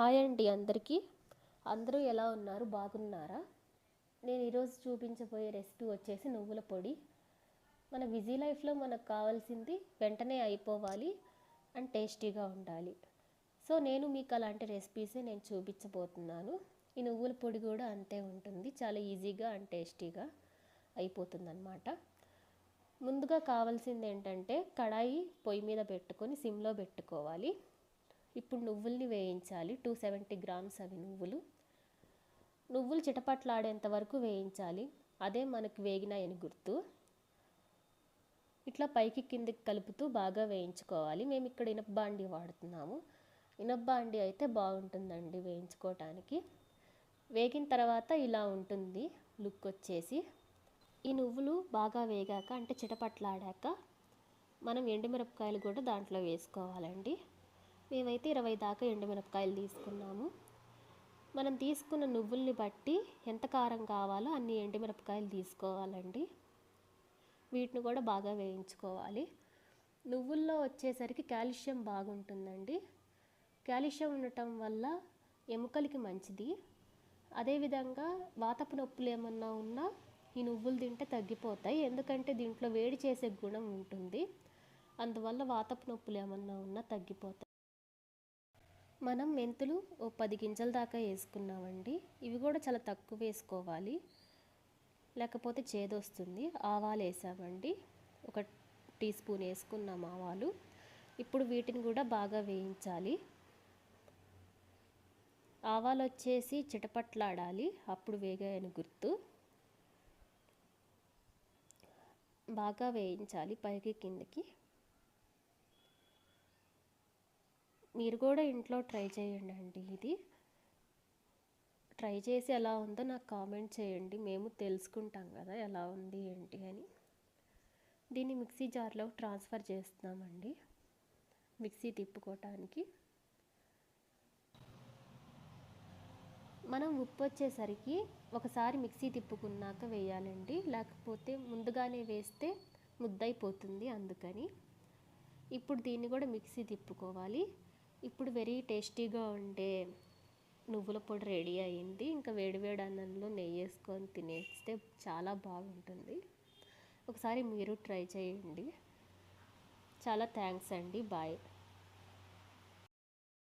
Hi అండి అందరికీ. అందరూ ఎలా ఉన్నారు? బాగున్నారా? నేను ఈరోజు చూపించబోయే రెసిపీ వచ్చేసి నువ్వుల పొడి. మన బిజీ లైఫ్లో మనకు కావాల్సింది వెంటనే అయిపోవాలి అండ్ టేస్టీగా ఉండాలి. సో నేను మీకు అలాంటి రెసిపీసే నేను చూపించబోతున్నాను. ఈ నువ్వుల పొడి కూడా అంతే ఉంటుంది. చాలా ఈజీగా అండ్ టేస్టీగా అయిపోతుందన్నమాట. ముందుగా కావాల్సింది ఏంటంటే కడాయి పొయ్యి మీద పెట్టుకొని సిమ్లో పెట్టుకోవాలి. ఇప్పుడు నువ్వుల్ని వేయించాలి. టూ సెవెంటీ గ్రామ్స్ అవి నువ్వులు. నువ్వులు చిటపట్లాడేంత వరకు వేయించాలి. అదే మనకు వేగినాయని గుర్తు. ఇట్లా పైకి కిందికి కలుపుతూ బాగా వేయించుకోవాలి. మేము ఇక్కడ ఇనపబాండి వాడుతున్నాము. ఇనపబాండి అయితే బాగుంటుందండి వేయించుకోవటానికి వేగిన తర్వాత ఇలా ఉంటుంది. లుక్ వచ్చేసి. ఈ నువ్వులు బాగా వేగాక అంటే చిటపట్లాడాక మనం ఎండుమిరపకాయలు కూడా దాంట్లో వేసుకోవాలండి. మేమైతే ఇరవై దాకా ఎండుమిరపకాయలు తీసుకున్నాము. మనం తీసుకున్న నువ్వుల్ని బట్టి ఎంత కారం కావాలో అన్ని ఎండుమిరపకాయలు తీసుకోవాలండి. వీటిని కూడా బాగా వేయించుకోవాలి. నువ్వుల్లో వచ్చేసరికి కాల్షియం బాగుంటుందండి. కాల్షియం ఉండటం వల్ల ఎముకలకి మంచిది. అదేవిధంగా వాతపు నొప్పులు ఏమన్నా ఉన్నా ఈ నువ్వులు తింటే తగ్గిపోతాయి. ఎందుకంటే దీంట్లో వేడి చేసే గుణం ఉంటుంది. అందువల్ల వాతపు నొప్పులు ఏమన్నా ఉన్నా తగ్గిపోతాయి. మనం మెంతులు ఓ పది గింజల దాకా వేసుకున్నామండి. ఇవి కూడా చాలా తక్కువ వేసుకోవాలి. లేకపోతే చేదొస్తుంది. ఆవాలు వేసామండి. ఒక టీ స్పూన్ వేసుకున్నాం ఆవాలు. ఇప్పుడు వీటిని కూడా బాగా వేయించాలి. ఆవాలు వచ్చేసి చిటపట్లాడాలి. అప్పుడు వేగాయని గుర్తు. బాగా వేయించాలి పైకి కిందకి. మీరు కూడా ఇంట్లో ట్రై చేయండి అండి ఇది. ట్రై చేసి ఎలా ఉందో నాకు కామెంట్ చేయండి. మేము తెలుసుకుంటాం కదా ఎలా ఉంది ఏంటి అని. దీన్ని మిక్సీ జార్లో ట్రాన్స్ఫర్ చేస్తున్నామండి. మిక్సీ తిప్పుకోవటానికి. మనం ఉప్పు వచ్చేసరికి ఒకసారి మిక్సీ తిప్పుకున్నాక వేయాలండి. లేకపోతే ముందుగానే వేస్తే ముద్దైపోతుంది అందుకని. ఇప్పుడు దీన్ని కూడా మిక్సీ తిప్పుకోవాలి. ఇప్పుడు వెరీ టేస్టీగా ఉండే నువ్వుల పొడి రెడీ అయింది ఇంకా వేడివేడి అన్నంలో నెయ్యి వేసుకొని తినేస్తే చాలా బాగుంటుంది. ఒకసారి మీరు ట్రై చేయండి. చాలా థ్యాంక్స్ అండి. బాయ్